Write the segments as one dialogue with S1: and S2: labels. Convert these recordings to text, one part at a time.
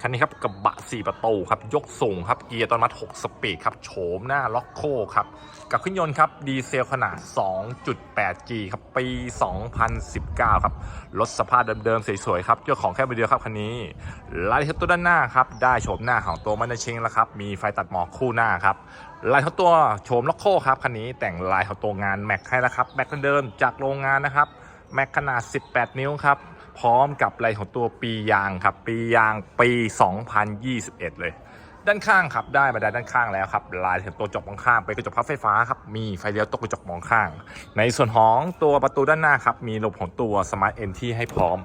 S1: คันนี้ครับกระบะ 4 ประตูครับยกสูงครับเกียร์ตอนมัด 6 สปีดครับโฉมหน้าล็อกโคครับกับเครื่องยนต์ครับดีเซลขนาด 2.8G ครับปี 2019 ครับรถสภาพเดิมๆสวยๆครับเจ้าของแค่ใบเดียวครับคันนี้ลายทั้งตัวด้านหน้าครับได้โฉมหน้าของตัวมันชิงแล้วครับมีไฟตัดหมอกคู่หน้าครับลายทั้งตัวโฉมล็อกโคครับคันนี้แต่งลายของตัวงานแม็กให้แล้วครับแม็กเดิมๆจากโรงงานนะครับแม็กขนาด 18 นิ้วครับ พร้อมกับลายของตัวปียางครับ ปียางปี 2021 เลย ด้านข้างครับได้มาได้ด้านข้างแล้วครับลายของตัวจกมองข้างเป็นกระจกพับไฟฟ้าครับมีไฟเลี้ยวตกกระจกมองข้าง ในส่วนของตัวประตูด้านหน้าครับมีระบบของตัวสมาร์ทเอนที่ให้พร้อม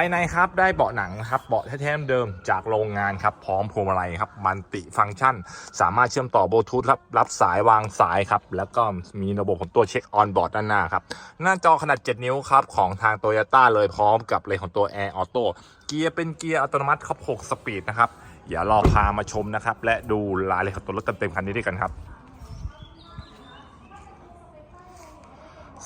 S1: ภายในครับได้เบาะหนังครับเบาะแท้ๆเดิมจากโรงงานครับพร้อมพวงมาลัยครับมันติฟังก์ชัน สามารถเชื่อมต่อบลูทูธรับรับสายวางสายครับแล้วก็มีระบบของตัวเช็คออนบอร์ดด้านหน้าครับหน้าจอขนาด 7 นิ้วครับของทางโตโยต้าเลยพร้อมกับเลยของตัว Air Auto เกียร์เป็นเกียร์อัตโนมัติครับ6สปีดนะครับอย่ารอพามาชมนะครับและดูรายละเอียดของตัวรถเต็มๆคันนี้ด้วยกันครับ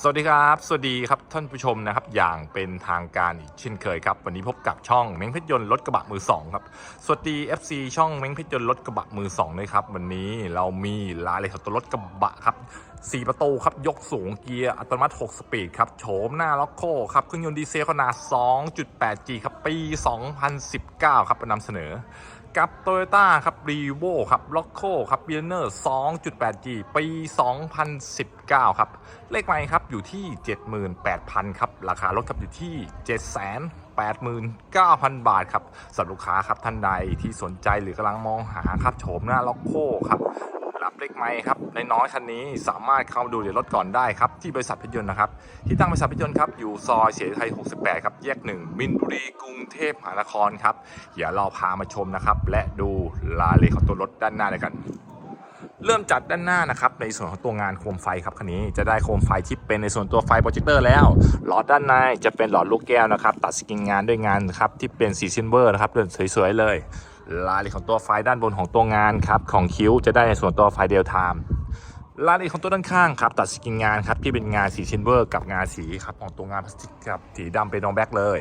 S1: สวัสดีครับ สวัสดีครับท่านผู้ชมนะครับ อย่างเป็นทางการอีกเช่นเคยครับ วันนี้พบกับช่องเม้งเพชรยนต์รถกระบะมือสองครับสวัสดี FC ช่องเม้งเพชรยนต์รถกระบะมือสองด้วยครับวันนี้เรามีรายละเอียดตัวรถกระบะครับ4 ประตูครับยกสูงเกียร์อัตโนมัติ 6 สปีดครับโฉมหน้าล็อกโคครับเครื่องยนต์ดีเซลขนาด 2.8G ครับปี 2019 ครับนำเสนอ กับ Toyota ครับรีโวครับล็อกโคครับเบลนเนอร์ 2.8G ปี 2019 ครับ เลขไมค์ครับอยู่ที่ 78,000 ครับ ราคารถครับอยู่ที่789,000 บาทครับสำหรับลูกค้าครับท่านใดที่สนใจหรือกำลังมองหาครับโฉมหน้าล็อกโคครับ รับเลขไม้ครับในน้อยคันนี้สามารถเข้ามาดูเดี๋ยวรถก่อนได้ครับ ที่บริษัทพชรยนต์นะครับ ที่ตั้งบริษัทพชรยนต์ครับ อยู่ซอยเสียไทย 68 ครับแยก 1 มินบุรีกรุงเทพมหานครครับอย่าเราพามาชมนะครับ และดูรายละเอียดของตัวรถด้านหน้าเลยกันเริ่มจัดด้านหน้านะครับในส่วนของตัวงานโคมไฟครับคันนี้จะได้โคมไฟที่เป็นในส่วนตัวไฟโปรเจคเตอร์แล้วหลอดด้านในจะเป็นหลอดลูกแก้วนะครับ ตัดสกินงานด้วยงานครับที่เป็นสีซิลเวอร์นะครับเดินสวยๆเลย รายละเอียดของตัวไฟด้านบนของตัวงานครับของคิ้วจะได้ในส่วนตัวไฟเดลไทม์รายละเอียดของตัวด้านข้างครับตัดสกินงานครับที่เป็นงานสีซิลเวอร์กับงานสีครับของตัวงานพลาสติกครับสีดำเป็นนองแบ็กเลย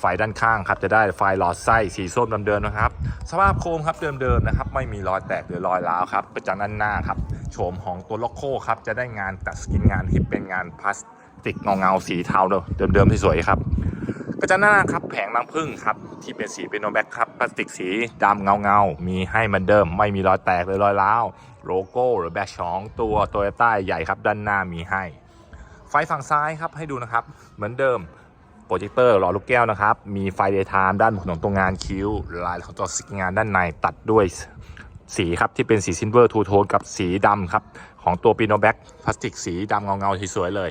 S1: ไฟด้านข้างครับจะได้ไฟหลอดไส้สีส้มเดิมๆนะครับ สภาพโคมครับเดิมๆนะครับ ไม่มีรอยแตกหรือรอยร้าวครับกระจังด้านหน้าครับโฉมของตัวล็อกโคครับจะได้งานตัดสกินงานที่เป็นงานพลาสติกเงาๆสีเทาเดิมๆที่สวยครับ กระจังหน้าครับแผงรังผึ้งครับ ที่เป็นสีเป็นโนแบ็กครับพลาสติกสีดำเงาๆมีให้เหมือนเดิม ไม่มีรอยแตกหรือรอยร้าวโลโก้หรือแบ็คสองตัวโตโยต้าใหญ่ครับ ด้านหน้ามีให้ ไฟฝั่งซ้ายครับให้ดูนะครับ เหมือนเดิมโปรเจคเตอร์หล่อลูกแก้วนะครับ มีไฟเดย์ไทม์ด้านบนของตัวงานคิ้ว ลายของตัวสกินงานด้านในตัดด้วยสีครับที่เป็นสีซิลเวอร์ทูโทนกับสีดำครับของตัวปีโนแบ็กพลาสติกสีดำเงาๆที่สวยเลย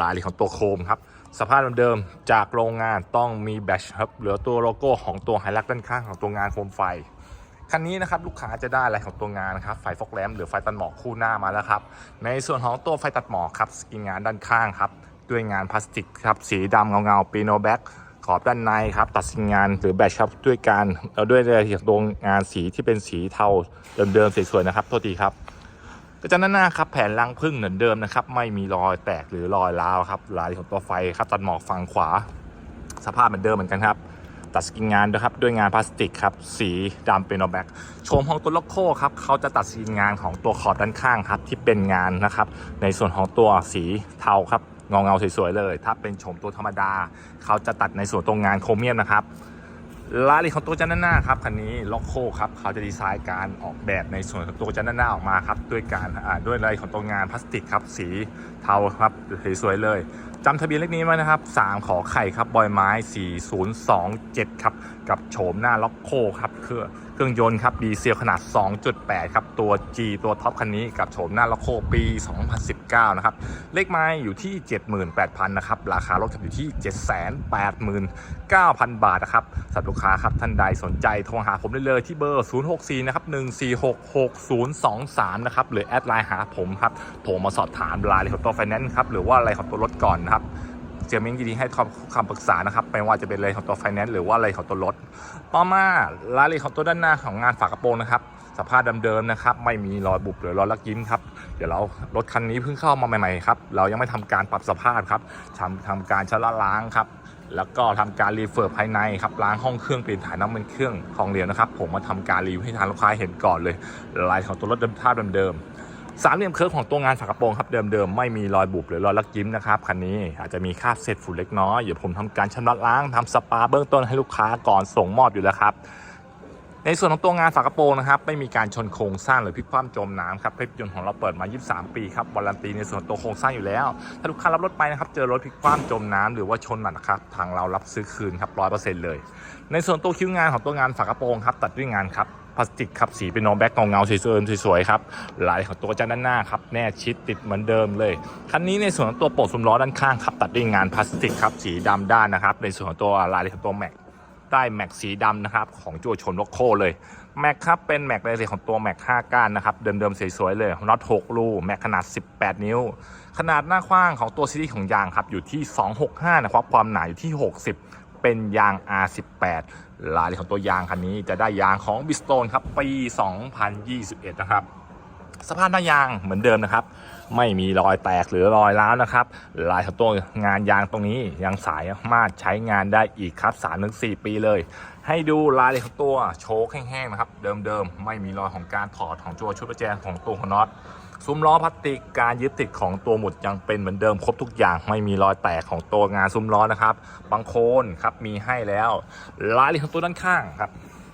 S1: ลายของตัวโคมครับ สภาพเดิมๆจากโรงงานต้องมีแบชครับเหลือตัวโลโก้ของตัวไฮลักด้านข้างของตัวงานโคมไฟ คันนี้นะครับลูกค้าจะได้อะไรของตัวงานนะครับไฟฟอกแลมหรือไฟตัดหมอกคู่หน้ามาแล้วครับ ในส่วนของตัวไฟตัดหมอกครับสกินงานด้านข้างครับด้วยงานพลาสติกครับสีดำเงาๆปีโนแบ็กขอบด้านในครับตัดสินงานหรือแบชครับด้วยการเอาด้วยรายละเอียดตรงงานสีที่เป็นสีเทาเดิมๆสวยๆนะครับโทษทีครับ ก็จะด้านหน้าครับแผ่นรังพึ่งเหมือนเดิมนะครับ ไม่มีรอยแตกหรือรอยร้าวครับลายของตัวไฟครับตัดหมอกฝั่งขวา สภาพเหมือนเดิมเหมือนกันครับตัดสกินงานด้วยครับด้วยงานพลาสติกครับสีดำเป็นออแบ็กโชมของตัวล็อกโคครับเขาจะตัดสกินงานของตัวขอบด้านข้างครับที่เป็นงานนะครับในส่วนของตัวสีเทาครับเงาเงาสวยๆเลย ถ้าเป็นโฉมตัวธรรมดา เขาจะตัดในส่วนตรงงานโครเมียมนะครับ ลายละเอียดของตัวจันด้านหน้าครับคันนี้ล็อกโคครับเขาจะดีไซน์การออกแบบในส่วนของตัวจันด้านหน้าออกมาครับด้วยการด้วยลายของตัวงานพลาสติกครับสีเทาครับสวยๆเลยจำทะเบียนเลขนี้ไว้นะครับ 3 ขอไข่ครับบอยไม้ 4027 ครับ กับโฉมหน้าล็อกโคครับเครื่อง เครื่องยนต์ครับดีเซลขนาด 2.8 ครับ ตัว G ตัวท็อปคันนี้กับโฉมหน้าล็อกโคปี 2019 นะครับ เลขไม้อยู่ที่ 78,000 นะครับ ราคารถอยู่ที่ 789,000 บาทนะครับสำหรับลูกค้าครับ ท่านใดสนใจโทรหาผมได้เลยที่เบอร์ 064 นะครับ 1466023 นะครับ หรือแอดไลน์หาผมครับ โทรมาสอบถามรายละเอียดของตัวไฟแนนซ์ครับ หรือว่าอะไรของตัวรถก่อนนะครับ เจียมิงยินดีให้คำคำปรึกษานะครับไม่ว่าจะเป็นอะไรของตัวไฟแนนซ์หรือว่าอะไรของตัวรถ ต่อมารายละเอียดของตัวด้านหน้าของงานฝากระโปรงนะครับสภาพเดิมๆนะครับ ไม่มีรอยบุบหรือรอยลักยิ้มครับ เดี๋ยวเรารถคันนี้เพิ่งเข้ามาใหม่ๆครับ เรายังไม่ทำการปรับสภาพครับทำทำการชำระล้างครับ แล้วก็ทำการรีเฟิร์ภายในครับ ล้างห้องเครื่องเปลี่ยนถ่ายน้ำมันเครื่องของเหลวนะครับ ผมมาทำการรีวิวให้ทางลูกค้าเห็นก่อนเลย ลายของตัวรถเดิมท่าเดิมๆ สามเหลี่ยมเคิร์ฟของตัวงานฝากระโปรงครับเดิมๆ ไม่มีรอยบุบหรือรอยลักยิ้มนะครับคันนี้อาจจะมีคราบเศษฝุ่นเล็กน้อยเดี๋ยวผมทำการชำระล้างทำสปาเบื้องต้นให้ลูกค้าก่อนส่งมอบอยู่แล้วครับในส่วนของตัวงานฝากระโปรงนะครับไม่มีการชนโครงสร้างหรือพลิกคว่ำจมน้ำครับรถยนต์ของเราเปิดมา 23 ปีครับวารันตีในส่วนตัวโครงสร้างอยู่แล้ว ถ้าลูกค้ารับรถไปนะครับเจอรถพลิกคว่ำจมน้ำหรือว่าชนหนักนะครับทางเรารับซื้อคืนครับร้อยเปอร์เซ็นต์เลย ในส่วนตัวคิ้วงานของตัวงานฝากระโปรงครับตัดด้วยงานครับ พลาสติกครับสีเป็นโนแบ็กเงาเงาๆสวยๆสวยๆครับลายของตัวจานด้านหน้าครับแน่ชิดติดเหมือนเดิมเลยคันนี้ในส่วนของตัวโปกซุ้มล้อด้านข้างครับตัดด้วยงานพลาสติกครับสีดำด้านนะครับ ในส่วนของตัวลายของตัวแม็กได้แม็กสีดำนะครับของจัวชนโลโคเลยแม็กครับเป็นแม็กในเรื่องของตัวแม็ก5ก้านนะครับเดิมๆสวยๆเลยน็อต6รูแม็กขนาด 18 นิ้ว ขนาดหน้ากว้างของตัวซีรีส์ของยางครับอยู่ที่ 265 นะครับความหนาอยู่ที่ 60 เป็นยาง R18 ลายของตัวยางคันนี้จะได้ยางของบิสโตนครับปี 2021 นะครับ สภาพหน้ายางเหมือนเดิมนะครับ ไม่มีรอยแตกหรือรอยร้าวนะครับ ลายของตัวงานยางตรงนี้ยังสายมารถใช้งานได้อีกครับ 3-4 ปีเลย ให้ดูลายของตัวโชคแห้งๆนะครับ เดิมๆ ไม่มีรอยของการถอดของตัวชุดประแจของตัวของน็อตซุ้มล้อพลาสติกการยึดติดของตัวหมุดยังเป็นเหมือนเดิมครบทุกอย่างไม่มีรอยแตกของตัวงานซุ้มล้อนะครับบางโคนครับมีให้แล้วลายของตัวด้านข้างครับ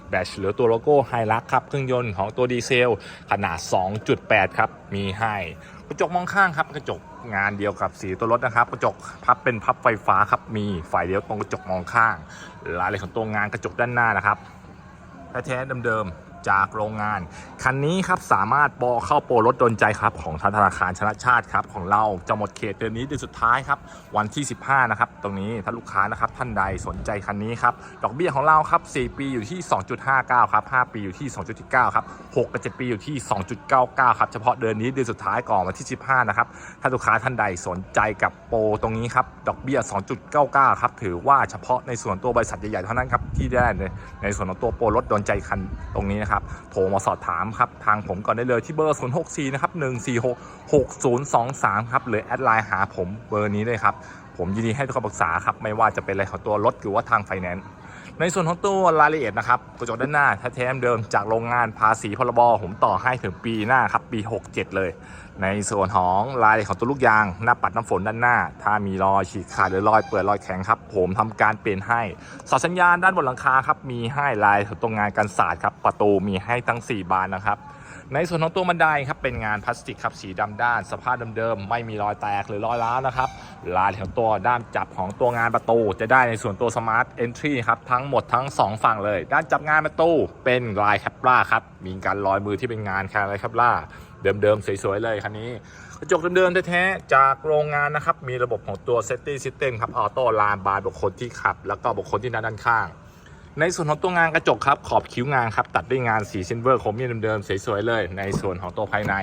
S1: แบตหรือตัวโลโก้ไฮรักครับเครื่องยนต์ของตัวดีเซล ขนาด 2.8 ครับ มีให้กระจกมองข้างครับกระจกงานเดียวกับสีตัวรถนะครับ กระจกพับเป็นพับไฟฟ้าครับมีไฟเดียวตรงกระจกมองข้าง รายละเอียดของตัวงานกระจกด้านหน้านะครับแท้ๆเดิมๆ จากโรงงาน คันนี้ครับสามารถปอเข้าโปรรถโดนใจครับของธนาคารชนะชาติครับของเราจะหมดเขตเดือนนี้เดือนสุดท้ายครับวันที่ 15 นะครับ ตรงนี้ถ้าลูกค้านะครับท่านใดสนใจคันนี้ครับดอกเบี้ยของเราครับ 4 ปีอยู่ที่ 2.59 ครับ 5 ปีอยู่ที่ 2.9 ครับ 6 กับ 7 ปีอยู่ที่ 2.99 ครับ เฉพาะเดือนนี้เดือนสุดท้ายก่อนวันที่ 15 นะครับ ถ้าลูกค้าท่านใดสนใจกับโปรตรงนี้ครับดอกเบี้ย 2.99 ครับ ถือว่าเฉพาะในส่วนตัวบริษัทใหญ่ๆเท่านั้นครับที่ได้ในในส่วนของตัวโปรรถโดนใจคันตรงนี้นะครับโทรมาสอบถามครับทางผมก่อนได้เลยที่เบอร์ 064 นะครับ 146 6023 ครับหรือแอดไลน์หาผมเบอร์นี้เลยครับ ผมยินดีให้ทุกคำปรึกษาครับ ไม่ว่าจะเป็นอะไรของตัวรถหรือว่าทางไฟแนนซ์ในส่วนของตัวรายละเอียดนะครับกระจกด้านหน้าแท้ๆเดิมจากโรงงานภาษีพรบผมต่อให้ถึงปีหน้าครับปี 67 เลย ในส่วนของรายของตัวลูกยาง หน้าปัดน้ำฝนด้านหน้า ถ้ามีรอยฉีกขาดหรือรอยเปื่อยรอยแข็งครับ ผมทำการเปลี่ยนให้สอสัญญาณด้านบนหลังคาครับมีให้ลายตรงงานกันศาสตร์ครับประตูมีให้ทั้ง 4 บานนะครับ ในส่วนของตัวบันไดครับเป็นงานพลาสติกครับสีดำด้าน สภาพเดิมๆไม่มีรอยแตกหรือรอยร้าวนะครับลายของตัวด้านจับของตัวงานประตู จะได้ในส่วนตัวสมาร์ทเอนทรีครับทั้งหมดทั้ง 2 ฝั่งเลย ด้านจับงานประตูเป็นลายแคปล่าครับมีการลอยมือที่เป็นงานแคลายแคปล่า เดิมๆ สวย ๆ เลยคันนี้ กระจกเดิมๆแท้ๆจากโรงงานนะครับ มีระบบของตัว Safety System ครับออโต้ลานบานบุคคลที่ขับ แล้วก็บุคคลที่นั่งด้านข้าง ในส่วนของตัวงานกระจกครับ ขอบคิ้วงานครับ ตัดด้วยงานสีซิลเวอร์โครเมียมเดิมๆ สวย ๆ เลย ในส่วนของตัวภายใน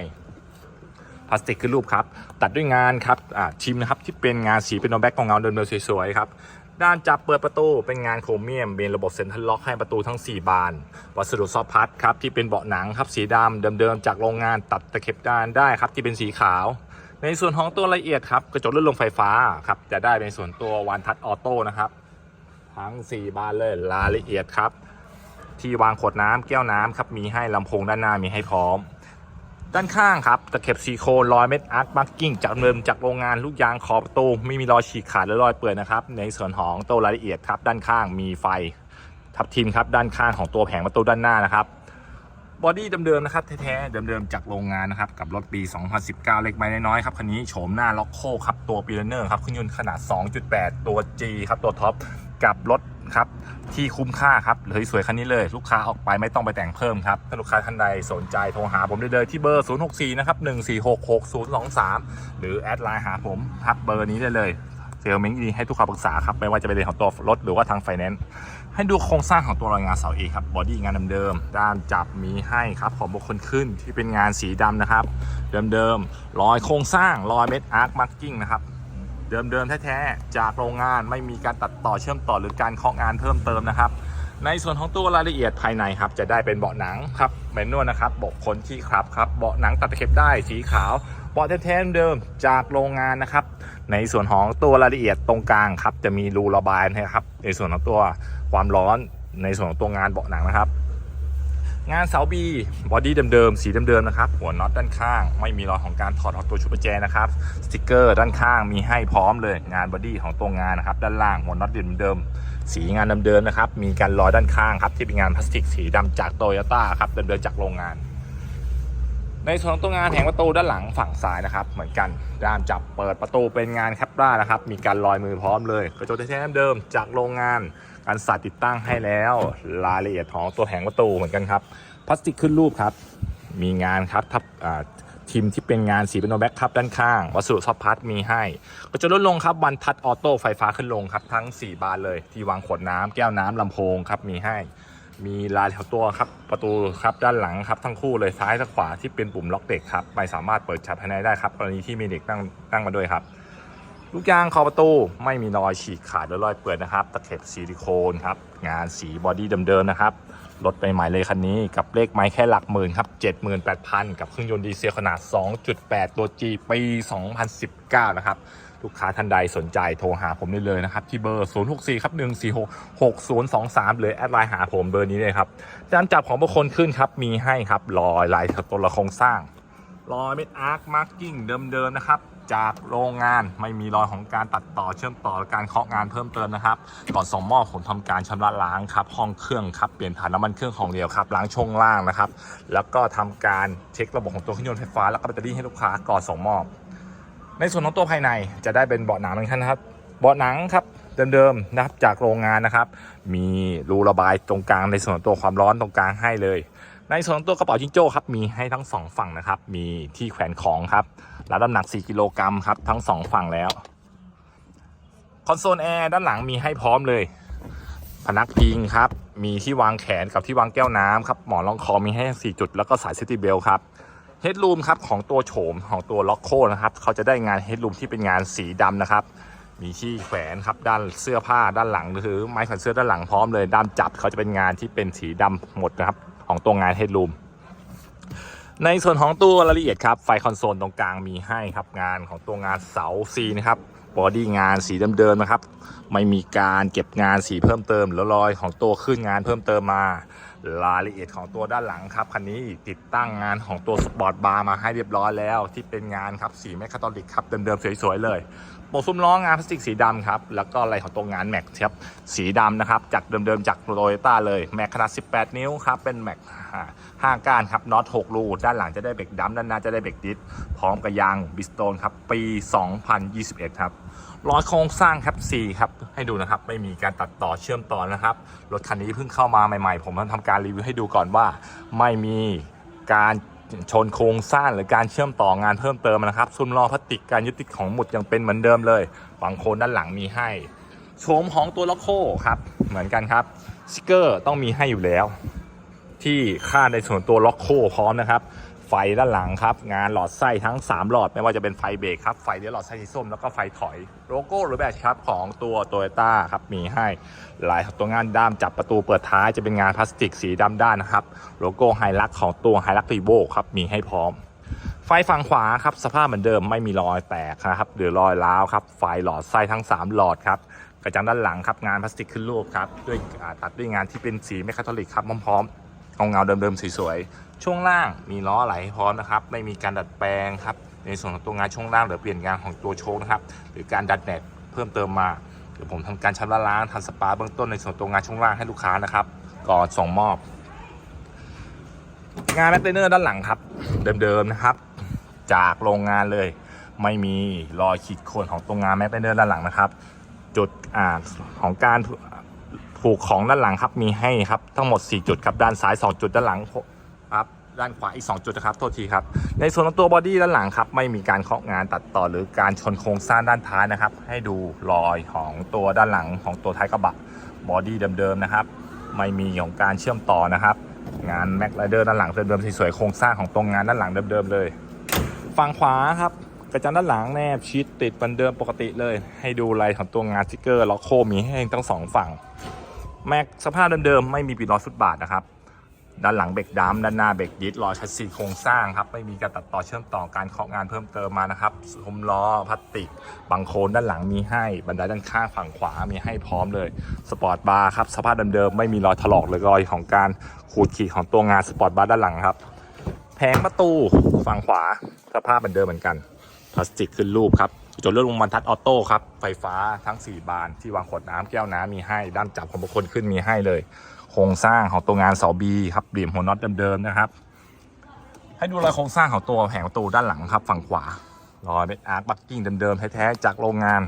S1: พลาสติกขึ้นรูปครับ ตัดด้วยงานครับชิมนะครับที่เป็นงานสีเป็นโนแบ็กของเงาเดิมๆสวยๆครับ ด้านจับเปิดประตูเป็นงานโครเมียมเป็นระบบเซ็นทรัลล็อกให้ประตูทั้ง 4 บาน วัสดุซอฟพลาสครับที่เป็นเบาะหนังครับสีดำเดิมๆจากโรงงานตัดตะเข็บด้านได้ครับที่เป็นสีขาว ในส่วนของตัวละเอียดครับกระจกเลื่อนลงไฟฟ้าครับจะได้ในส่วนตัววันทัชออโต้นะครับทั้ง 4 บานเลยรายละเอียดครับ ที่วางขวดน้ำแก้วน้ำครับมีให้ลำโพงด้านหน้ามีให้พร้อม ด้านข้างครับตะเข็บซีโคนรอยเม็ดอาร์ตมาร์กิ้งจากเดิมจากโรงงานลูกยางขอบประตูไม่มีรอยฉีกขาดหรือรอยเปื่อยนะครับ ในส่วนของตัวรายละเอียดครับ ด้านข้างมีไฟ ทับทิมครับ ด้านข้างของตัวแผงประตูด้านหน้านะครับบอดี้เดิมๆนะครับแท้ๆเดิมๆจากโรงงานนะครับกับรถปี 2019 เล็กไม้น้อยๆครับคันนี้โฉมหน้าล็อกโคครับตัวปีเนอร์ครับเครื่องยนต์ขนาด 2.8 ตัว G ครับตัวท็อปกับรถ ครับที่คุ้มค่าครับเลยสวยคันนี้เลยลูกค้าออกไปไม่ต้องไปแต่งเพิ่มครับถ้าลูกค้าท่านใดสนใจโทรหาผมได้เลยที่เบอร์ 064 นะครับ 1466023 หรือแอดไลน์หาผมทักเบอร์นี้ได้เลยเซลล์เม้งดีให้ทุกคำปรึกษาครับไม่ว่าจะเป็นเรื่องของตัวรถหรือว่าทางไฟแนนซ์ให้ดูโครงสร้างของตัวรอยงานเสาเอกครับบอดี้งานเดิมๆด้านจับมีให้ครับของบุคคลขึ้นที่เป็นงานสีดำนะครับ เดิมๆรอยโครงสร้างรอยเม็ดอาร์คมาร์กิ้งนะครับ เดิมๆแท้ๆจากโรงงานไม่มีการตัดต่อเชื่อมต่อหรือการเคาะงานเพิ่มเติมนะครับ ในส่วนของตัวรายละเอียดภายในครับ จะได้เป็นเบาะหนังครับแมนนวลนะครับเบาะคนที่ขับครับเบาะหนังตัดตะเข็บได้สีขาวเบาะแท้ๆเดิมจากโรงงานนะครับ ในส่วนของตัวรายละเอียดตรงกลางครับ จะมีรูระบายนะครับ ในส่วนของตัวความร้อนในส่วนของตัวงานเบาะหนังนะครับ งานเสาบีบอดี้เดิมๆสีเดิมๆนะครับ หัวน็อตด้านข้าง ไม่มีรอยของการถอดออกตัวชุดประแจนะครับสติกเกอร์ด้านข้างมีให้พร้อมเลยงานบอดี้ของตัวงานนะครับด้านล่างหัวน็อตเดิมๆสีงานเดิมๆนะครับมีการรอยด้านข้างครับที่เป็นงานพลาสติกสีดำจากโตโยต้าครับเดิมๆจากโรงงาน ในส่วนของตัวงานแผงประตูด้านหลังฝั่งซ้ายนะครับเหมือนกันด้ามจับเปิดประตูเป็นงานแคปรานะครับมีการลอยมือพร้อมเลยกระจกไทเทเนียมเดิมจากโรงงาน การสัดติดตั้งให้แล้ว รายละเอียดของตัวแผงประตูเหมือนกันครับพลาสติกขึ้นรูปครับ มีงานครับทับทีมที่เป็นงานสีเป็นโนแบ็กครับด้านข้าง วัสดุซอฟพาร์ทมีให้ ก็จะลดลงครับวันทัดออโต้ไฟฟ้าขึ้นลงครับ ทั้ง 4 บานเลย ที่วางขวดน้ำแก้วน้ำลำโพงครับมีให้ มีลายแถวตัวครับประตูครับด้านหลังครับทั้งคู่เลยซ้ายและขวาที่เป็นปุ่มล็อกเด็กครับไม่สามารถเปิดชัดภายในได้ครับกรณีที่มีเด็กนั่งนั่งมาด้วยครับ ลูกยางขอประตูไม่มีรอยฉีกขาดหรือรอยเปื้อนนะครับ ตะเข็บซิลิโคนครับ งานสีบอดี้เดิมๆนะครับ รถใหม่ๆเลยคันนี้กับเลขไม้แค่หลักหมื่นครับ 78,000 กับเครื่องยนต์ดีเซลขนาด 2.8 ตัว G ปี 2019 นะครับ ลูกค้าท่านใดสนใจโทรหาผมได้เลยนะครับ ที่เบอร์ 064 ครับ 146 6023เลยแอดไลน์หาผมเบอร์นี้เลยครับจานจับของบุคคลขึ้นครับมีให้ครับรอยลายตัวละโครงสร้างรอยเม็ดอาร์คมาร์กิ้งเดิมๆนะครับ จากโรงงานไม่มีรอยของการตัดต่อเชื่อมต่อและการเคาะงานเพิ่มเติมนะครับ ก่อนส่งมอบผมทำการชำระล้างครับห้องเครื่องครับเปลี่ยนถ่านน้ำมันเครื่องของเดียวครับล้างช่วงล่างนะครับ แล้วก็ทำการเช็คระบบของตัวเครื่องยนต์ไฟฟ้าแล้วก็แบตเตอรี่ให้ลูกค้าก่อนส่งมอบ ในส่วนของตัวภายในจะได้เป็นเบาะหนังเอนะครับเบาะหนังครับเดิมๆนะครับจากโรงงานนะครับ มีรูระบายตรงกลางในส่วนตัวความร้อนตรงกลางให้เลย ในส่วนของตัวกระเป๋าจิงโจ้ครับมีให้ทั้งสองฝั่งนะครับ มีที่แขวนของครับรับน้ำหนัก 4 กิโลกรัมครับทั้งสองฝั่งแล้ว คอนโซลแอร์ด้านหลังมีให้พร้อมเลย พนักพิงครับ มีที่วางแขนกับที่วางแก้วน้ำครับหมอนรองคอมีให้ 4 จุด แล้วก็สายเซฟตี้เบลครับเฮดรูมครับของตัวโฉมของตัวล็อกโคนะครับเขาจะได้งานเฮดรูมที่เป็นงานสีดำนะครับมีที่แขวนครับด้านเสื้อผ้าด้านหลังหรือไม้แขวนเสื้อด้านหลังพร้อมเลยด้ามจับเขาจะเป็นงานที่เป็นสีดำหมดนะครับ ของตัวงานเฮดรูมในส่วนของตัวรายละเอียดครับ ไฟคอนโซลตรงกลางมีให้ครับงานของตัวงานเสาซีนะครับบอดี้งานสีเดิมๆนะครับ ไม่มีการเก็บงานสีเพิ่มเติมหรือรอยของตัวขึ้นงานเพิ่มเติมมา รายละเอียดของตัวด้านหลังครับคันนี้ติดตั้งงานของตัวสปอร์ตบาร์มาให้เรียบร้อยแล้ว ที่เป็นงานครับสีแมคคาทอลิกครับเดิมๆสวยๆเลยโปะซุ้มล้องานพลาสติกสีดำครับแล้วก็อะไรของตัวงานแม็กครับสีดำนะครับจากเดิมๆจากโตโยต้าเลยแม็กขนาด 18 นิ้วครับเป็นแม็กห้าก้านครับน็อต6รูด้านหลังจะได้เบรกดัมด้านหน้าจะได้เบรกดิสพร้อมกับยางบิสโตนครับปี 2021 ครับ ร้อยโครงสร้างครับ C ครับให้ดูนะครับ ไม่มีการตัดต่อเชื่อมต่อนะครับ รถคันนี้เพิ่งเข้ามาใหม่ๆ ผมทำการรีวิวให้ดูก่อนว่า ไม่มีการชนโครงสร้างหรือการเชื่อมต่องานเพิ่มเติมนะครับซุ้มล้อพลาสติกการยึดติดของหมุดยังเป็นเหมือนเดิมเลยฝั่งโคนด้านหลังมีให้โฉมของตัวล็อกโคครับเหมือนกันครับสติกเกอร์ต้องมีให้อยู่แล้ว ที่ค่าในส่วนตัวล็อกโคพร้อมนะครับ ไฟด้านหลังครับ งานหลอดไส้ทั้ง 3 หลอด ไม่ว่าจะเป็นไฟเบรกครับ ไฟเลี้ยวหลอดไส้สีส้มแล้วก็ไฟถอยโลโก้หรือแบตครับของตัวโตโยต้าครับมีให้หลายตัวงานด้ามจับประตูเปิดท้ายจะเป็นงานพลาสติกสีดำด้านนะครับโลโก้ไฮลักของตัวไฮลักรีโวครับมีให้พร้อม ไฟฝั่งขวาครับสภาพเหมือนเดิมไม่มีรอยแตกนะครับหรือรอยร้าวครับไฟหลอดไส้ทั้ง 3 หลอดครับกระจังด้านหลังครับงานพลาสติกขึ้นรูปครับด้วยตัดด้วยงานที่เป็นสีแมคคาทอลิกครับพร้อมๆเงาเงาเดิมๆสวยๆ ช่วงล่างมีล้อไหลพร้อมนะครับ ไม่มีการดัดแปลงครับ ในส่วนของตัวงานช่วงล่างหรือเปลี่ยนงานของตัวโชคนะครับ หรือการดัดแนทเพิ่มเติมมาเดี๋ยวผมทำการชำระล้างทำสปาเบื้องต้นในส่วนตัวงานช่วงล่างให้ลูกค้านะครับ ก่อนส่งมอบ งานแมคเตเนอร์ด้านหลังครับ เดิมๆนะครับ จากโรงงานเลย ไม่มีรอยขีดข่วนของตรงงานแมคเตเนอร์ด้านหลังนะครับ จุดอ่าของการผูกของด้านหลังครับมีให้ครับทั้งหมด 4 จุดครับด้านซ้าย 2 จุดด้านหลัง ครับด้านขวาอีก 2 จุดนะครับโทษทีครับ ในส่วนของตัวบอดี้ด้านหลังครับไม่มีการเคาะงานตัดต่อหรือการชนโครงสร้างด้านท้ายนะครับ ให้ดูรอยของตัวด้านหลังของตัวท้ายกระบะบอดี้เดิมๆนะครับ ไม่มีของการเชื่อมต่อนะครับ งานแม็กไรเดอร์ด้านหลังเดิมๆสวยๆโครงสร้างของตรงงานด้านหลังเดิมๆเลยฝั่งขวาครับกระจังด้านหลังแนบชิดติดเหมือนเดิมปกติเลย ให้ดูลายของตัวงานสติกเกอร์ล็อกโคมีให้ทั้งสองฝั่ง แม็กสภาพเดิมๆไม่มีปีนล้อฟุตบาทนะครับ ด้านหลังเบรกดัมด้านหน้าเบรกดิสล้อชัสซีโครงสร้างครับไม่มีการตัดต่อเชื่อมต่อการเคาะงานเพิ่มเติมมานะครับสมล้อพลาสติกบังโคนด้านหลังมีให้บันไดด้านข้างฝั่งขวามีให้พร้อมเลยสปอร์ตบาร์ครับสภาพเดิมๆไม่มีรอยถลอกหรือรอยของการขูดขีดของตัวงานสปอร์ตบาร์ด้านหลังครับแผงประตูฝั่งขวาสภาพเหมือนเดิมเหมือนกันพลาสติกขึ้นรูปครับจดเลือกลงบรรทัดออโต้ครับไฟฟ้าทั้ง 4 บานที่วางขวดน้ำแก้วน้ำมีให้ด้านจับของบุคคลขึ้นมีให้เลย โครงสร้างของตัวงานเสาบีครับเหลี่ยมหัวน็อตเดิมๆนะครับ ให้ดูรอยโครงสร้างของตัวแผงประตูด้านหลังครับ ฝั่งขวารอยเป็นอาร์คบักกิ้งเดิมๆแท้ๆจากโรงงาน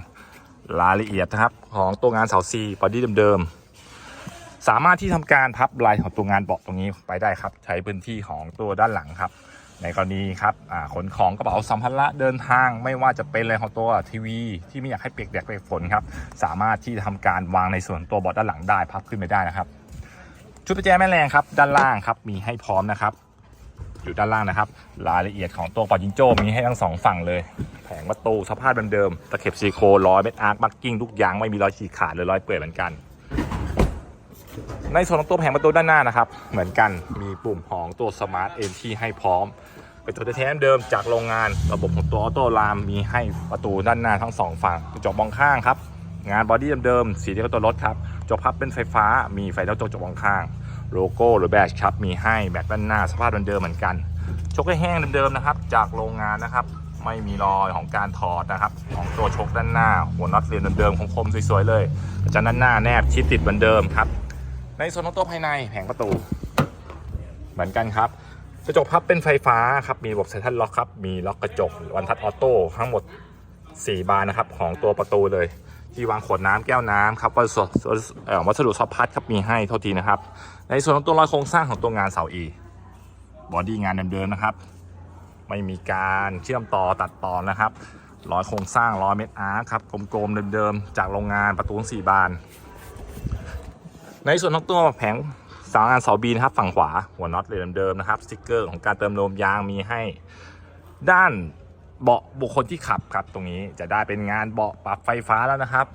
S1: รายละเอียดนะครับ ของตัวงานเสาซีบอดี้เดิมๆสามารถที่ทำการพับลายของตัวงานเบาะตรงนี้ไปได้ครับ ใช้พื้นที่ของตัวด้านหลังครับ ในกรณีครับขนของกระเป๋าสัมภาระเดินทาง ไม่ว่าจะเป็นอะไรของตัวทีวี ที่ไม่อยากให้เปียกแดดเปียกฝนครับ สามารถที่จะทำการวางในส่วนตัวเบาะด้านหลังได้พับขึ้นไปได้นะครับ ชุดประแจแม่แรงครับ ด้านล่างครับ มีให้พร้อมนะครับ อยู่ด้านล่างนะครับ รายละเอียดของตัวปอจิงโจ้มีให้ทั้งสองฝั่งเลย แผงประตูสภาพเดิมๆตะเข็บซีโครร้อยเม็ดอาร์คบักกิ้งทุกอย่างไม่มีรอยฉีกขาดหรือรอยเปื่อยเหมือนกัน ในส่วนของตัวแผงประตูด้านหน้านะครับ เหมือนกันมีปุ่มของตัวสมาร์ทเอนที่ให้พร้อมเป็นตัวแท้เดิมจากโรงงาน ระบบของตัวออโต้ลามมีให้ประตูด้านหน้าทั้งสองฝั่งกระจกมองข้างครับ งานบอดี้เดิมๆสีเดียวกับตัวรถครับจกพับเป็นไฟฟ้ามีไฟแล้วจกจกมองข้าง โลโก้หรือแบชครับมีให้แบตด้านหน้าสภาพเดิมๆเหมือนกันชกให้แห้งเดิมๆนะครับ จากโรงงานนะครับ ไม่มีรอยของการถอดนะครับ ของตัวชกด้านหน้า หัวน็อตเรียนเดิมๆคมๆสวยๆเลยกระจังด้านหน้าแนบชิดติดเหมือนเดิมครับ ในส่วนของตัวภายในแผงประตู เหมือนกันครับกระจกพับเป็นไฟฟ้าครับมีระบบเซนทรัลล็อกครับมีล็อกกระจกวันทัดออโต้ทั้งหมด 4 บานนะครับของตัวประตูเลย ที่วางขวดน้ำแก้วน้ำครับวัสดุวัสดุซอฟต์พัดครับมีให้โทษทีนะครับ ในส่วนของตัวรอยโครงสร้างของตัวงานเสาอีบอดี้งานเดิมๆนะครับ ไม่มีการเชื่อมต่อตัดต่อนะครับร้อยโครงสร้างร้อยเม็ดอาร์ครับกลมๆเดิมๆจากโรงงานประตูทั้งสี่บาน ในส่วนของตัวแผงสาวงานเสาบีนะครับฝั่งขวาหัวน็อตเลยเดิมๆนะครับสติกเกอร์ของการเติมลมยางมีให้ด้าน เบาะบุคคลที่ขับครับ ตรงนี้จะได้เป็นงานเบาะปรับไฟฟ้าแล้วนะครับ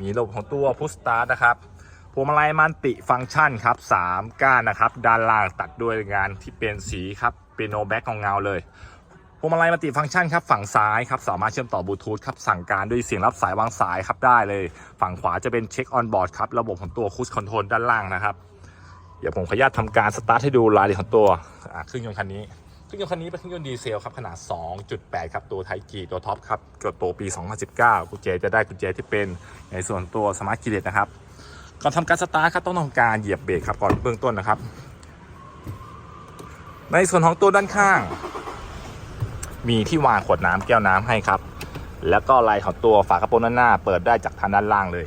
S1: มีระบบของตัวพุชสตาร์ทนะครับพวงมาลัยมันติฟังก์ชันครับ 3 ก้านนะครับ ด้านล่างตัดด้วยงานที่เป็นสีครับเป็นโนแบ็กของเงาเลยพวงมาลัยมัลติฟังก์ชันครับฝั่งซ้ายครับสามารถเชื่อมต่อบลูทูธครับสั่งการด้วยเสียงรับสายวางสายครับได้เลย ฝั่งขวาจะเป็นเช็คออนบอร์ดครับระบบของตัวคู i คอนโทรลด้านล่างนะครับ เดี๋ยวผมขออนุญาตทำการสตาร์ทให้ดูรายละเอียดของตัวเครื่องยนต์คันนี้ เครื่องยนต์คันนี้เป็นเครื่องยนต์ดีเซลครับขนาด 2.8 ครับตัวไทจีตัวท็อปครับเกิดตัวปี 2019 กุญแจจะได้กุญแจที่เป็นในส่วนตัวสมาร์ทคีเลสนะครับก่อนทำการสตาร์ทครับต้องทำการเหยียบเบรกครับก่อนเบื้องต้นนะครับ ในส่วนของตัวด้านข้าง มีที่วางขวดน้ำแก้วน้ำให้ครับ แล้วก็ลายของตัวฝากระโปรงด้านหน้า เปิดได้จากทางด้านล่างเลย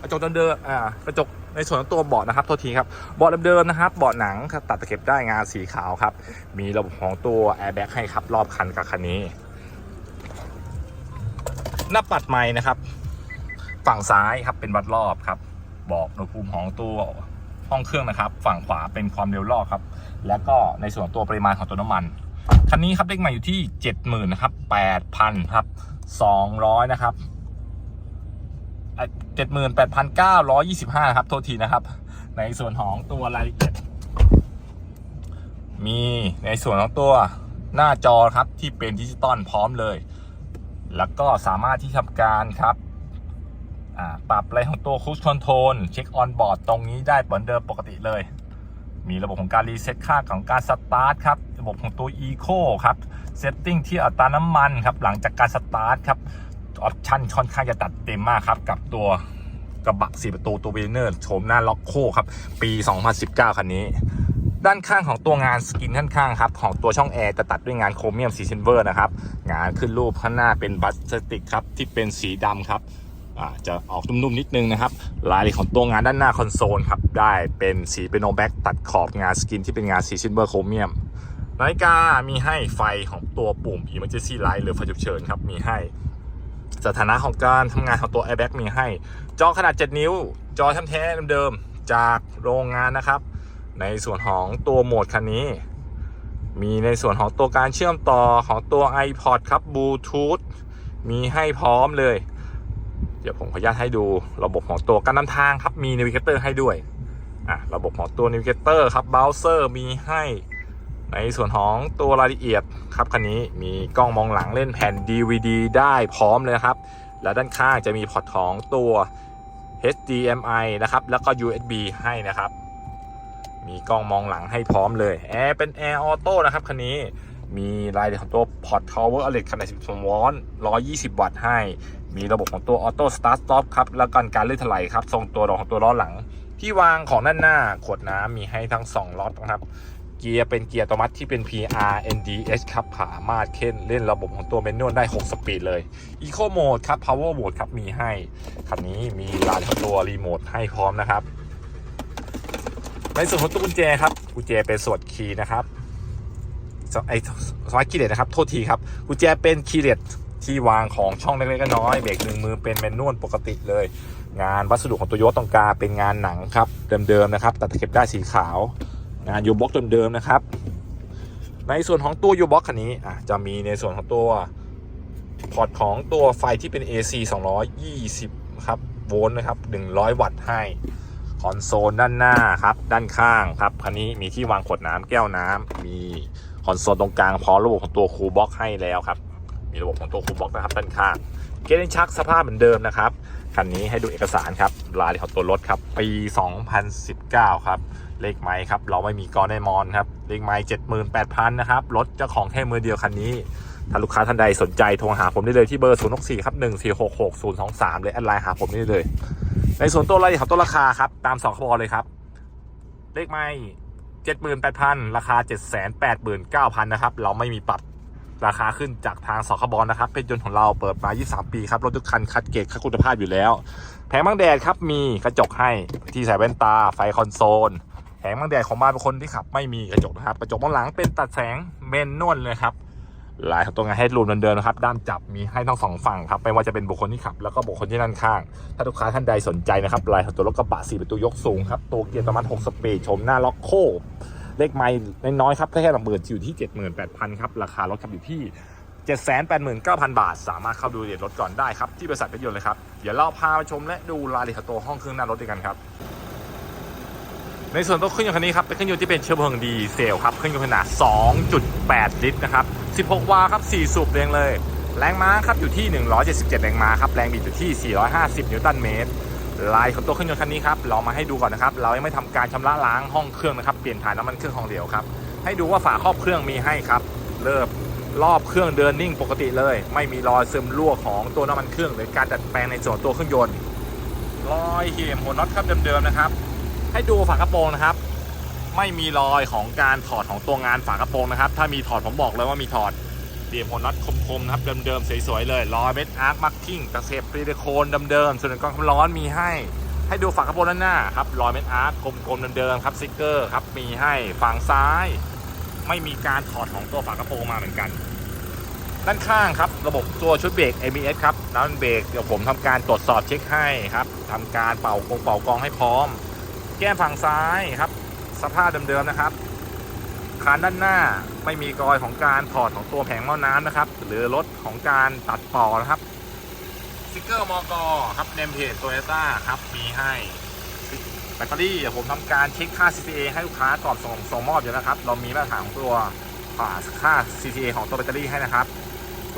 S1: กระจกเดิมอ่ากระจก ในส่วนของตัวเบาะนะครับโทษทีครับเบาะเดิมๆนะครับเบาะหนังตัดตะเข็บได้งานสีขาวครับ มีระบบของตัวแอร์แบ็กให้ครับรอบคันกับคันนี้ หน้าปัดไม้นะครับ ฝั่งซ้ายครับเป็นวัดรอบครับบอกอุณหภูมิของตัวห้องเครื่องนะครับ ฝั่งขวาเป็นความเร็วรอบครับ แล้วก็ในส่วนตัวปริมาณของตัวน้ำมันคันนี้ครับเลขใหม่อยู่ที่ 70,000นะครับ8,000ครับ200นะครับ เจ็ดหมื่นแปดพันเก้าร้อยยี่สิบห้าครับ โทษทีนะครับ ในส่วนของตัวรายละเอียด มีในส่วนของตัวหน้าจอครับที่เป็นดิจิตอลพร้อมเลย แล้วก็สามารถที่ทำการครับปรับอะไรของตัวคู i คอนโทรลเช็คออนบอร์ดตรงนี้ได้เหมือนเดิมปกติเลย มีระบบของการรีเซ็ตค่าของการสตาร์ทครับ ระบบของตัว Eco ครับเซตติ้งที่อัตราน้ำมันครับ หลังจากการสตาร์ทครับ ออปชั่นค่อนข้างจะตัดเต็มมากครับ กับตัวกระบะ4ประตูตัวเวเนอร์โฉมหน้าล็อกโคครับ ปี 2019 คันนี้ ด้านข้างของตัวงานสกินข้างๆครับ ของตัวช่องแอร์จะตัดด้วยงานโครเมียมสีซิลเวอร์นะครับ งานขึ้นรูปข้างหน้าเป็นพลาสติกครับ ที่เป็นสีดำครับจะออกนุ่มๆนิดนึงนะครับรายละเอียดของตัวงานด้านหน้าคอนโซลครับ ได้เป็นสีเป็นโนแบ็กตัดขอบงานสกินที่เป็นงานสีซิลเวอร์โครเมียมนาฬิกามีให้ไฟของตัวปุ่ม Emergency Light หรือไฟฉุกเฉินครับ มีให้ สถานะของการทำงานของตัว Airbag มีให้ จอขนาด 7 นิ้ว จอทำแท้เดิมๆจากโรงงานนะครับ ในส่วนของตัวโหมดคันนี้ มีในส่วนของตัวการเชื่อมต่อของตัว iPod ครับ Bluetooth มีให้พร้อมเลย เดี๋ยวผมขออนุญาตให้ดูระบบของตัวการนำทางครับมี Navigator ให้ด้วยอะระบบของตัว Navigator ครับเบราว์เซอร์มีให้ ในส่วนของตัวรายละเอียดครับคันนี้มีกล้องมองหลังเล่นแผ่น DVD ได้พร้อมเลยครับ และด้านข้างจะมีพอร์ตของตัว HDMI นะครับ แล้วก็ USB ให้นะครับ มีกล้องมองหลังให้พร้อมเลย แอร์เป็นแอร์ออโต้นะครับคันนี้ มีรายละเอียดของตัวพอร์ต power outlet ขนาด 12โวลต์ 120 วัตต์ให้ มีระบบของตัวออโต้สตาร์ทสต็อปครับ แล้วกันการเลื่อนถลายครับ ทรงตัวรองของตัวล้อหลัง ที่วางของด้านหน้า ขวดน้ำมีให้ทั้ง 2ล็อตนะครับ เกียร์เป็นเกียร์อัตโนมัติที่เป็น PR NDH ครับสามารถเล่นเล่นระบบของตัวเมนนวลได้ 6 สปีดเลย Eco Mode ครับ Power Mode ครับมีให้ คันนี้มีรายของตัวรีโมทให้พร้อมนะครับ ในส่วนของตัวกุญแจครับ กุญแจเป็นสวดคีย์นะครับไอ้สมาร์ทคีย์เลสนะครับ โทษทีครับ กุญแจเป็นคีย์เลสที่วางของช่องเล็กๆก็น้อยเบรกหนึ่งมือเป็นแมนนวลปกติเลย งานวัสดุของตัวโยตองกาเป็นงานหนังครับเดิมๆนะครับตัดตะเข็บได้สีขาว งานยูบ็อกเดิมๆนะครับ ในส่วนของตัวยูบ็อกคันนี้จะมีในส่วนของตัวพอร์ตของตัวไฟที่เป็น AC 220ครับโวลต์นะครับ 100 วัตต์ให้คอนโซลด้านหน้าครับด้านข้างครับคันนี้มีที่วางขวดน้ำแก้วน้ำมีคอนโซลตรงกลางพร้อมระบบของตัวคูลบ็อกให้แล้วครับ มีระบบของตัวคูลบ็อกนะครับด้านข้างเกณฑ์ชักสภาพเหมือนเดิมนะครับคันนี้ให้ดูเอกสารครับรายละเอียดของตัวรถครับปี 2019 ครับ เลขไม้ครับ เราไม่มีกรได้มอนครับ เลขไม้78,000นแปดพันนะครับ รถเจ้าของแค่มือเดียวคันนี้ ถ้าลูกค้าท่านใดสนใจโทรหาผมได้เลยที่เบอร์0 6 4ครับ1 4 6 6 0 2 3เลยแอดไลน์หาผมได้เลย ในส่วนตัวรายละเอียดของตัวราคาครับ ตามสอคบเลยครับ เลขไม้78,000ราคา789,000นแปดหมื่นเก้าพันนะครับ เราไม่มีปรับราคาขึ้นจากทางสคบนะครับเป็นยนต์ของเราเปิดมา 23 ปีครับ รถทุกคันคัดเกรดคัดคุณภาพอยู่แล้ว แผงบังแดดครับ มีกระจกให้ที่ใส่แว่นตา ไฟคอนโซล แผงบังแดดของบ้านเป็นคนที่ขับ ไม่มีกระจกนะครับ กระจกมองหลังเป็นตัดแสงเมนนวลเลยครับลายของตัวงานเฮดรูมเดิมๆนะครับด้ามจับมีให้ทั้งสองฝั่งครับไม่ว่าจะเป็นบุคคลที่ขับ แล้วก็บุคคลที่นั่งข้าง ถ้าลูกค้าท่านใดสนใจนะครับลายของตัวรถกระบะ4ประตูยกสูงครับตัวเกียร์ประมาณ6สปีดชมหน้าล็อกโคเลขไม่น้อยๆครับแค่หลักหมื่นอยู่ที่78,000ครับราคารถขับอยู่ที่789,000บาท สามารถเข้าดูเอียดรถก่อนได้ครับที่บริษัทรถยนต์เลยครับเดี๋ยวเราพาไปชมและดูรายละเอียดตัวห้องเครื่องหน้ารถด้วยกันครับ ในส่วนตัวเครื่องยนต์คันนี้ครับเป็นเครื่องยนต์ที่เป็นเชื้อเพลิงดีเซลครับเครื่องยนต์ขนาด 2.8 ลิตรนะครับ 16 วาล์วครับ 4 สูบเรียงเลย แรงม้าครับอยู่ที่ 177 แรงม้าครับแรงบิดอยู่ที่ 450 นิวตันเมตรลายของตัวเครื่องยนต์คันนี้ครับเรามาให้ดูก่อนนะครับ เรายังไม่ทำการชำระล้างห้องเครื่องนะครับ เปลี่ยนถ่ายน้ำมันเครื่องของเหลวครับ ให้ดูว่าฝาครอบเครื่องมีให้ครับ เริ่มรอบเครื่องเดินนิ่งปกติเลย ไม่มีรอยซึมรั่วของตัวน้ำมันเครื่อง หรือการดัดแปลงในส่วนตัวเครื่องยนต์ รอยเหี่ยมหัวน็อตครับเดิมๆนะครับ ให้ดูฝากระโปรงนะครับ ไม่มีรอยของการถอดของตัวงานฝากระโปรงนะครับ ถ้ามีถอดผมบอกเลยว่ามีถอดเดียมหัวน็อตคมๆนะครับเดิมๆสวยๆเลยรอยเม็ดอาร์คมาร์กิ้งตะเข็บปรีเดโคนเดิมๆส่วนกล้องความร้อนมีให้ให้ดูฝากระโปรงด้านหน้าครับรอยเม็ดอาร์คกลมๆเดิมๆครับสติกเกอร์ครับมีให้ฝั่งซ้าย ไม่มีการถอดของตัวฝากระโปรงมาเหมือนกัน ด้านข้างครับระบบตัวชุดเบรก ABS ครับน้ำมันเบรกเดี๋ยวผมทำการตรวจสอบเช็คให้ครับทำการเป่ากงเป่ากองให้พร้อม ก้มฝั่งซ้ายครับ สภาพเดิมๆนะครับคานด้านหน้าไม่มีรอยของการถอดของตัวแผงหม้อน้ำนะครับ หรือรถของการตัดต่อนะครับสติกเกอร์มอกอครับเนมเพจโตโยต้าครับมีให้แบตเตอรี่ผมทำการเช็คค่า CCA ให้ลูกค้าก่อนส่งส่งมอบอยู่นะครับ เรามีมาตรฐานของตัวอ่าค่า CCA ของตัวแบตเตอรี่ให้นะครับ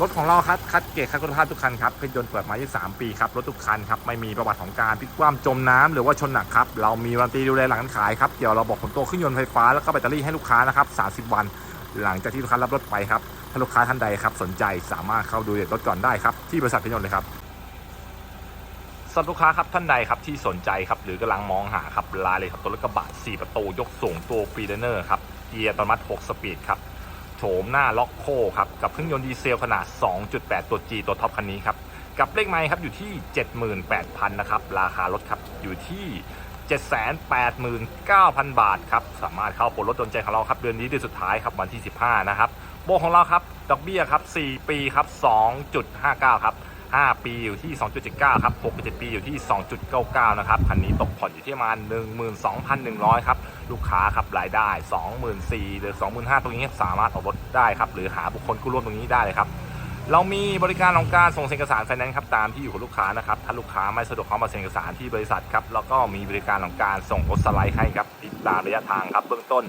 S1: รถของเราครับคัดเกรดคัดคุณภาพทุกคันครับเครื่องยนต์เปิดมา 23 ปีครับรถทุกคันครับไม่มีประวัติของการพลิกคว่ำจมน้ำหรือว่าชนหนักครับเรามีวารันตีดูแลหลังการขายครับเดี๋ยวเราบอกผลตัวเครื่องยนต์ไฟฟ้าแล้วก็แบตเตอรี่ให้ลูกค้านะครับ30 วัน หลังจากที่ลูกค้ารับรถไปครับถ้าลูกค้าท่านใดครับสนใจสามารถเข้าดูรถก่อนได้ครับที่บริษัทเครื่องยนต์เลยครับสำหรับลูกค้าครับท่านใดครับที่สนใจครับหรือกำลังมองหาครับรายเลยครับตัวรถกระบะ4ประตูยกสูงตัวฟรีเดเนอร์ครับเกียร์อัตโนมัติ6สปีดครับ โฉมหน้าล็อกโคครับ กับเครื่องยนต์ดีเซลขนาด 2.8 ตัว G ตัวท็อปคันนี้ครับ กับเลขไม้ครับอยู่ที่ 78,000นะครับ ราคารถครับอยู่ที่ 789,000 บาทครับ สามารถเข้าโปรรถโดนใจของเราครับ เดือนนี้เดือนสุดท้ายครับวันที่ 15 นะครับ โบของเราครับ ดอกเบี้ยครับ 4 ปีครับ 2.59 ครับ 5 ปีอยู่ที่ 2.79 ครับ 6 7 ปีอยู่ที่ 2.99 นะครับ คันนี้ตกผ่อนอยู่ที่ประมาณ 12,100 ครับ ลูกค้าครับรายได้ 24,000หรือ 25,000 ตรงนี้สามารถออกรถได้ครับ หรือหาบุคคลกู้ร่วมตรงนี้ได้เลยครับ เรามีบริการของการส่งเอกสารไฟแนนซ์ครับ ตามที่อยู่ของลูกค้านะครับ ถ้าลูกค้าไม่สะดวกเข้ามาเซ็นเอกสารที่บริษัทครับ แล้วก็มีบริการของการส่งรถสไลด์ให้ครับติดตามระยะทางครับ เบื้องต้น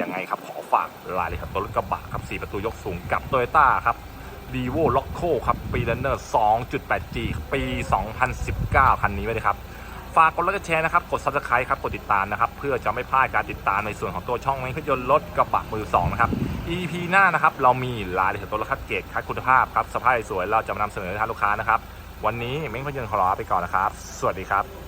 S1: ยังไงครับ ขอฝากรายละเอียดตัวรถกระบะครับ 4 ประตูยกสูงกับ t o y ยต้าครับ d ีโวล็อกโคครับปีเลนเนอร์ 2.8G ปี 2019 คันนี้ไว้เลยครับ ฝากกดไลค์กดแชร์นะครับ กด subscribe ครับ กดติดตามนะครับ เพื่อจะไม่พลาดการติดตามในส่วนของตัวช่องไม่พยนต์รถกระบะมือ 2 นะครับ EP หน้านะครับ เรามีรายละเอียดตัวรถคัดเกรดคัดคุณภาพครับสภาพสวยเราจะมานำเสนอให้ทางลูกค้านะครับ วันนี้เม้งพยนต์ขอลาไปก่อนนะครับ สวัสดีครับ